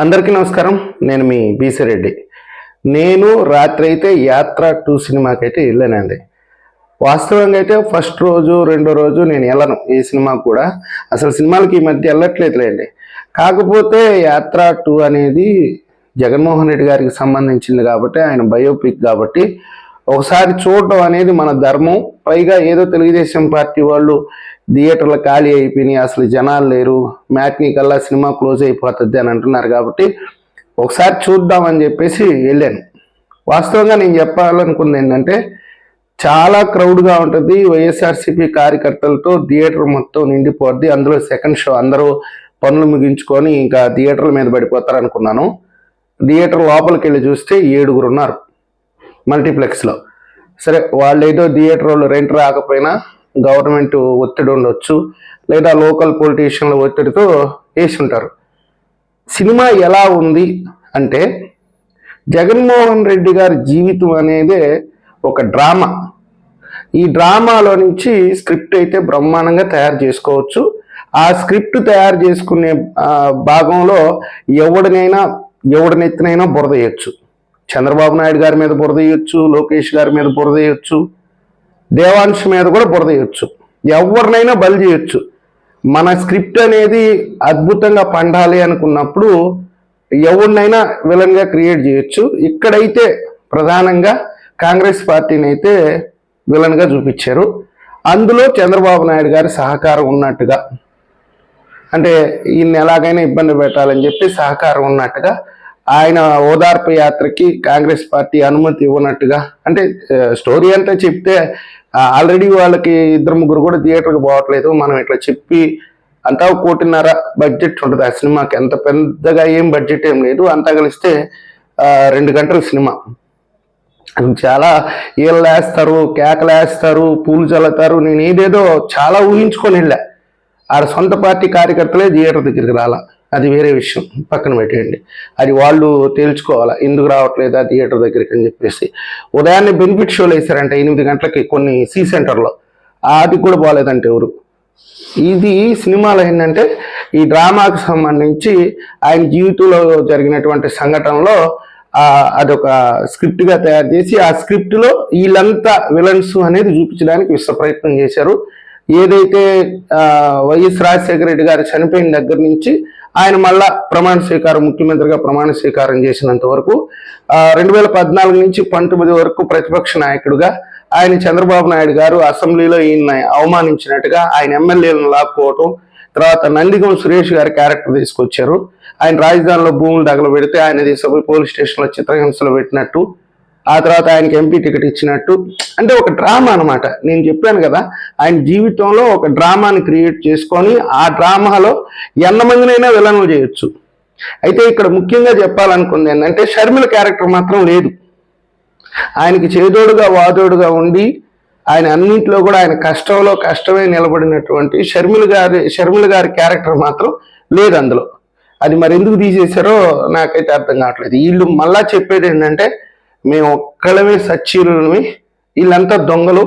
అందరికీ నమస్కారం. నేను మీ బీసీ రెడ్డి. నేను రాత్రి అయితే యాత్ర టూ సినిమాకి అయితే వెళ్ళానండి. వాస్తవంగా అయితే ఫస్ట్ రోజు రెండో రోజు నేను వెళ్ళను ఈ సినిమా కూడా. అసలు సినిమాలకి ఈ మధ్య వెళ్ళట్లేదులేండి. కాకపోతే యాత్ర టూ అనేది జగన్మోహన్ రెడ్డి గారికి సంబంధించింది కాబట్టి ఆయన బయోపిక్ కాబట్టి ఒకసారి చూడటం అనేది మన ధర్మం. పైగా ఏదో తెలుగుదేశం పార్టీ వాళ్ళు థియేటర్లు ఖాళీ అయిపోయినాయి అసలు జనాలు లేరు. మ్యాట్నీ కల్లా సినిమా క్లోజ్ అయిపోతుంది అని అంటున్నారు కాబట్టి ఒకసారి చూద్దామని చెప్పేసి వెళ్ళాను. వాస్తవంగా నేను చెప్పాలనుకుంది ఏంటంటే చాలా క్రౌడ్గా ఉంటుంది. వైఎస్ఆర్సీపీ కార్యకర్తలతో థియేటర్ మొత్తం నిండిపోద్ది. అందులో సెకండ్ షో అందరూ పనులు ముగించుకొని ఇంకా థియేటర్ల మీద పడిపోతారు అనుకున్నాను థియేటర్ లోపలికి వెళ్ళి చూస్తే ఏడుగురు ఉన్నారు మల్టీప్లెక్స్లో. సరే వాళ్ళు ఏదో థియేటర్ వాళ్ళు రెంట్ రాకపోయినా గవర్నమెంట్ ఒత్తిడి ఉండొచ్చు లేదా లోకల్ పొలిటీషియన్ల ఒత్తిడితో వేసి ఉంటారు సినిమా ఎలా ఉంది అంటే జగన్మోహన్ రెడ్డి గారి జీవితం అనేదే ఒక డ్రామా. ఈ డ్రామాలో నుంచి స్క్రిప్ట్ అయితే బ్రహ్మాండంగా తయారు చేసుకోవచ్చు. ఆ స్క్రిప్ట్ తయారు చేసుకునే ఆ, భాగంలో ఎవడినైనా ఎవడినెత్తినైనా బురదేయచ్చు చంద్రబాబు నాయుడు గారి మీద బురద వేయచ్చు లోకేష్ గారి మీద బురదేయచ్చు దేవాంశ మీద కూడా బురద వేయచ్చు. ఎవరినైనా బలి చేయొచ్చు. మన స్క్రిప్ట్ అనేది అద్భుతంగా పండాలి అనుకున్నప్పుడు ఎవరినైనా విలన్గా క్రియేట్ చేయొచ్చు. ఇక్కడైతే ప్రధానంగా కాంగ్రెస్ పార్టీని అయితే విలన్గా చూపించారు. అందులో చంద్రబాబు నాయుడు గారి సహకారం ఉన్నట్టుగా. అంటే ఈయన్ని ఎలాగైనా ఇబ్బంది పెట్టాలని చెప్పి సహకారం ఉన్నట్టుగా ఆయన ఓదార్పు యాత్రకి కాంగ్రెస్ పార్టీ అనుమతి ఇవ్వనట్టుగా అంటే స్టోరీ అంతా చెప్తే ఆల్రెడీ వాళ్ళకి ఇద్దరు ముగ్గురు కూడా థియేటర్కి పోవట్లేదు. మనం ఇట్లా చెప్పి అంతా కోటిన్నర బడ్జెట్ ఉంటుంది. ఆ సినిమాకి ఎంత పెద్దగా ఏం బడ్జెట్ ఏం లేదు. అంతా కలిస్తే రెండు గంటల సినిమా. చాలా ఈళ్ళు కేకలేస్తారు కేకలు వేస్తారు పూలు చల్లుతారు. నేను ఏదేదో చాలా ఊహించుకొని వెళ్ళా. ఆడ సొంత పార్టీ కార్యకర్తలే థియేటర్ దగ్గరికి రాలా. అది వేరే విషయం. పక్కన పెట్టేయండి. అది వాళ్ళు తేల్చుకోవాలా ఎందుకు రావట్లేదా థియేటర్ దగ్గరికి అని చెప్పేసి. ఉదయాన్నే బెనిఫిట్ షోలు వేశారంటే ఎనిమిది గంటలకి కొన్ని సి సెంటర్లో. అది కూడా బాగాలేదంటే ఎవరు. ఇది సినిమాలో ఏంటంటే ఈ డ్రామాకు సంబంధించి ఆయన జీవితంలో జరిగినటువంటి సంఘటనలో అదొక స్క్రిప్ట్గా తయారు చేసి ఆ స్క్రిప్ట్లో వీళ్ళంతా విలన్స్ అనేది చూపించడానికి విశ్వ ప్రయత్నం చేశారు. ఏదైతే వైఎస్ రాజశేఖర రెడ్డి గారు చనిపోయిన దగ్గర నుంచి ఆయన మళ్ళా ప్రమాణ స్వీకారం ముఖ్యమంత్రిగా ప్రమాణ స్వీకారం చేసినంత వరకు రెండు వేల పద్నాలుగు నుంచి పంతొమ్మిది వరకు ప్రతిపక్ష నాయకుడుగా ఆయన చంద్రబాబు నాయుడు గారు అసెంబ్లీలో ఈయన అవమానించినట్టుగా ఆయన ఎమ్మెల్యేలను లాక్కోవటం తర్వాత నందిగం సురేష్ గారి క్యారెక్టర్ తీసుకొచ్చారు. ఆయన రాజధానిలో భూములు తగలబెడితే ఆయన తీసుకుపోయి పోలీస్ స్టేషన్లో చిత్రహింసలు పెట్టినట్టు ఆ తర్వాత ఆయనకి ఎంపీ టికెట్ ఇచ్చినట్టు. అంటే ఒక డ్రామా అన్నమాట. నేను చెప్పాను కదా ఆయన జీవితంలో ఒక డ్రామాని క్రియేట్ చేసుకొని ఆ డ్రామాలో ఎంతమందినైనా విలన్లు చేయొచ్చు. అయితే ఇక్కడ ముఖ్యంగా చెప్పాలనుకుంది ఏంటంటే షర్మిల క్యారెక్టర్ మాత్రం లేదు. ఆయనకి చేదోడుగా వాదోడుగా ఉండి ఆయన అన్నింటిలో కూడా ఆయన కష్టంలో కష్టమే నిలబడినటువంటి షర్మిల గారి షర్మిల గారి క్యారెక్టర్ మాత్రం లేదు అందులో. అది మరి ఎందుకు తీసేశారో నాకైతే అర్థం కావట్లేదు. వీళ్ళు మళ్ళా చెప్పేది ఏంటంటే మేము ఒక్కళ్ళమే సచ్చీరులమే వీళ్ళంతా దొంగలు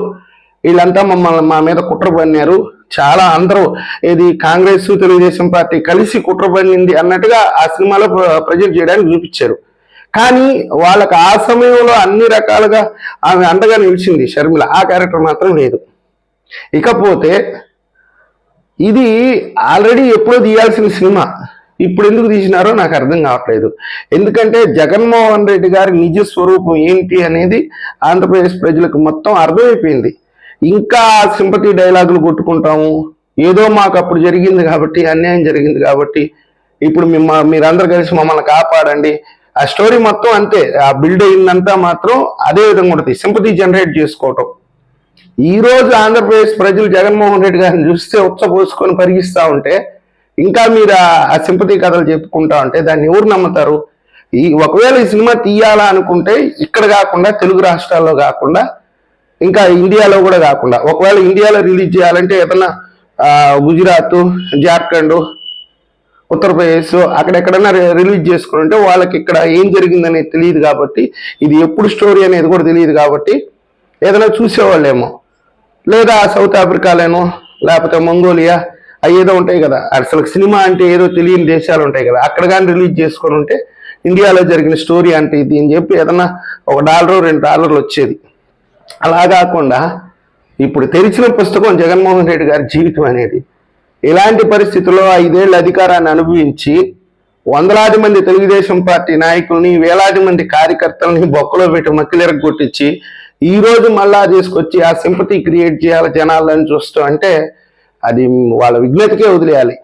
వీళ్ళంతా మమ్మల్ని మా మీద కుట్ర పన్నారు చాలా అందరూ ఇది కాంగ్రెస్ తెలుగుదేశం పార్టీ కలిసి కుట్ర పన్నింది అన్నట్టుగా ఆ సినిమాలో ప్రజెంట్ చేయడానికి చూపించారు. కానీ వాళ్ళకి ఆ సమయంలో అన్ని రకాలుగా ఆమె అండగా నిలిచింది షర్మిల. ఆ క్యారెక్టర్ మాత్రం లేదు. ఇకపోతే ఇది ఆల్రెడీ ఎప్పుడో తీయాల్సిన సినిమా. ఇప్పుడు ఎందుకు తీసినారో నాకు అర్థం కావట్లేదు. ఎందుకంటే జగన్మోహన్ రెడ్డి గారి నిజ స్వరూపం ఏంటి అనేది ఆంధ్రప్రదేశ్ ప్రజలకు మొత్తం అర్థమైపోయింది. ఇంకా సింపతి డైలాగులు కొట్టుకుంటాము. ఏదో మాకు అప్పుడు జరిగింది కాబట్టి అన్యాయం జరిగింది కాబట్టి ఇప్పుడు మిమ్మ మీరందరూ కలిసి మమ్మల్ని కాపాడండి. ఆ స్టోరీ మొత్తం అంతే. ఆ బిల్డ్ అయిందంతా మాత్రం అదే విధంగా ఉంటుంది. సింపతి జనరేట్ చేసుకోవటం. ఈ రోజు ఆంధ్రప్రదేశ్ ప్రజలు జగన్మోహన్ రెడ్డి గారిని చూస్తే ఉచ్చపోసుకొని పరిగిస్తూ ఉంటే ఇంకా మీరు ఆ- సింపతి కథలు చెప్పుకుంటా ఉంటే దాన్ని ఎవరు నమ్ముతారు? ఈ ఒకవేళ ఈ సినిమా తీయాలా అనుకుంటే ఇక్కడ కాకుండా తెలుగు రాష్ట్రాల్లో కాకుండా ఇంకా ఇండియాలో కూడా కాకుండా ఒకవేళ ఇండియాలో రిలీజ్ చేయాలంటే ఏదన్నా గుజరాత్ జార్ఖండ్ ఉత్తరప్రదేశ్ అక్కడెక్కడన్నా రిలీజ్ చేసుకుని ఉంటే వాళ్ళకి ఇక్కడ ఏం జరిగిందనేది తెలియదు కాబట్టి ఇది ఎప్పుడు స్టోరీ అనేది కూడా తెలియదు కాబట్టి ఏదైనా చూసేవాళ్ళేమో. లేదా సౌత్ ఆఫ్రికాలోనో లేకపోతే మంగోలియా అవి ఏదో ఉంటాయి కదా. అసలు సినిమా అంటే ఏదో తెలియని దేశాలు ఉంటాయి కదా. అక్కడ కానీ రిలీజ్ చేసుకొని ఉంటే ఇండియాలో జరిగిన స్టోరీ అంటే ఇది అని చెప్పి ఏదన్నా ఒక డాలర్ రెండు డాలర్లు వచ్చేది. అలా కాకుండా ఇప్పుడు తెరిచిన పుస్తకం జగన్మోహన్ రెడ్డి గారి జీవితం అనేది. ఇలాంటి పరిస్థితుల్లో ఐదేళ్ళ అధికారాన్ని అనుభవించి వందలాది మంది తెలుగుదేశం పార్టీ నాయకుల్ని వేలాది మంది కార్యకర్తలని బొక్కలో పెట్టి మక్కిలిరగ కొట్టించి ఈ రోజు మళ్ళా తీసుకొచ్చి ఆ సింపతి క్రియేట్ చేయాలి జనాలని చూస్తూ అంటే అది వాళ్ళ విజ్ఞతకే వదిలేయాలి.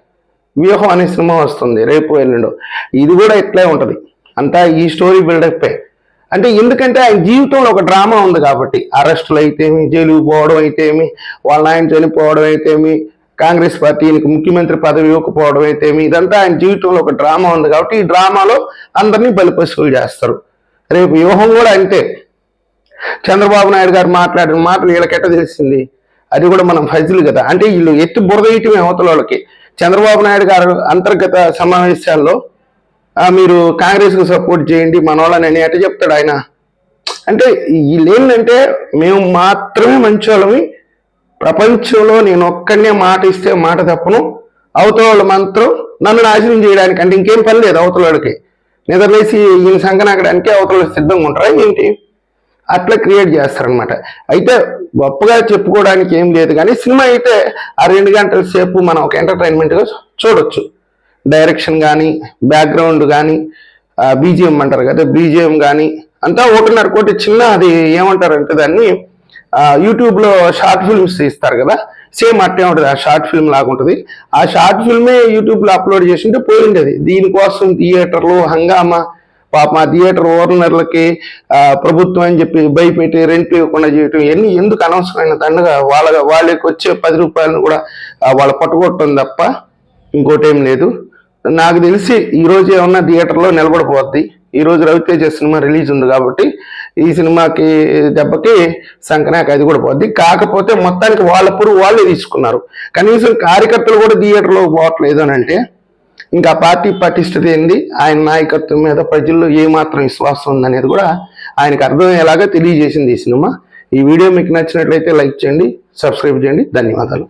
వ్యూహం అనే సినిమా వస్తుంది రేపు ఎల్లుండో. ఇది కూడా ఇట్లే ఉంటుంది. అంతా ఈ స్టోరీ బిల్డప్పే అంటే ఎందుకంటే ఆయన జీవితంలో ఒక డ్రామా ఉంది కాబట్టి. అరెస్టులు అయితేమి జైలుకు పోవడం అయితేమి వాళ్ళ ఆయన చనిపోవడం అయితేమి కాంగ్రెస్ పార్టీకి ముఖ్యమంత్రి పదవి ఇవ్వకపోవడం అయితేమి ఇదంతా ఆయన జీవితంలో ఒక డ్రామా ఉంది కాబట్టి ఈ డ్రామాలో అందరినీ బలిపశువులు చేస్తారు. రేపు వ్యూహం కూడా అంతే. చంద్రబాబు నాయుడు గారు మాట్లాడిన మాటలు వీళ్ళకెట్ట తెలిసింది? అది కూడా మనం ఫజిల్ కదా. అంటే వీళ్ళు ఎత్తి బురదయటమే అవతల వాళ్ళకి. చంద్రబాబు నాయుడు గారు అంతర్గత సమావేశాల్లో మీరు కాంగ్రెస్కి సపోర్ట్ చేయండి మన వాళ్ళని అట చెప్తాడు ఆయన. అంటే వీళ్ళు ఏంటంటే మేము మాత్రమే మంచోళ్ళమి ప్రపంచంలో నేను ఒక్కడనే మాట ఇస్తే మాట తప్పను. అవతల వాళ్ళు మాత్రం నన్ను నాశనం చేయడానికి అంటే ఇంకేం పని లేదు అవతల వాళ్ళకి. నిద్రలేసి ఈయన సంకనాకడానికి అవతల వాళ్ళు సిద్ధంగా ఉంటారా ఏంటి? అట్లా క్రియేట్ చేస్తారనమాట అయితే గొప్పగా చెప్పుకోవడానికి ఏం లేదు కానీ సినిమా అయితే ఆ రెండు గంటల సేపు మనం ఒక ఎంటర్టైన్మెంట్గా చూడొచ్చు. డైరెక్షన్ కానీ బ్యాక్గ్రౌండ్ కానీ బీజిఎం అంటారు కదా బీజిఎం కానీ అంతా ఒకటిన్నర కోటి చిన్న అది ఏమంటారంటే దాన్ని యూట్యూబ్లో షార్ట్ ఫిల్మ్స్ తీస్తారు కదా సేమ్ అట్టే ఉంటుంది ఆ షార్ట్ ఫిల్మ్ లాగా ఉంటుంది. ఆ షార్ట్ ఫిల్మే యూట్యూబ్లో అప్లోడ్ చేసింటే పోయిండేది దీనికోసం థియేటర్లు హంగామా పాప ఆ థియేటర్ ఓనర్లకి ప్రభుత్వం అని చెప్పి భయపెట్టి రెంట్ ఇవ్వకుండా చేయటం ఇవన్నీ ఎందుకు అనవసరమైన దండగా వాళ్ళ వాళ్ళకి వచ్చే పది రూపాయలను కూడా వాళ్ళు పట్టుకోవటం తప్ప ఇంకోటి ఏం లేదు. నాకు తెలిసి ఈరోజు ఏమన్నా థియేటర్లో నిలబడిపోద్ది. ఈరోజు రవితేజ సినిమా రిలీజ్ ఉంది కాబట్టి ఈ సినిమాకి దెబ్బకి సంక్రాంతి అది కూడా పోద్ది. కాకపోతే మొత్తానికి వాళ్ళ వాళ్ళే తీసుకున్నారు. కనీసం కార్యకర్తలు కూడా థియేటర్లో పోవట్లేదు అని అంటే ఇంకా పార్టీ పటిష్టత ఏంది? ఆయన నాయకత్వం మీద ప్రజల్లో ఏమాత్రం విశ్వాసం ఉందనేది కూడా ఆయనకు అర్థమయ్యేలాగా తెలియజేసింది ఈ సినిమా. ఈ వీడియో మీకు నచ్చినట్లయితే లైక్ చేయండి సబ్స్క్రైబ్ చేయండి. ధన్యవాదాలు.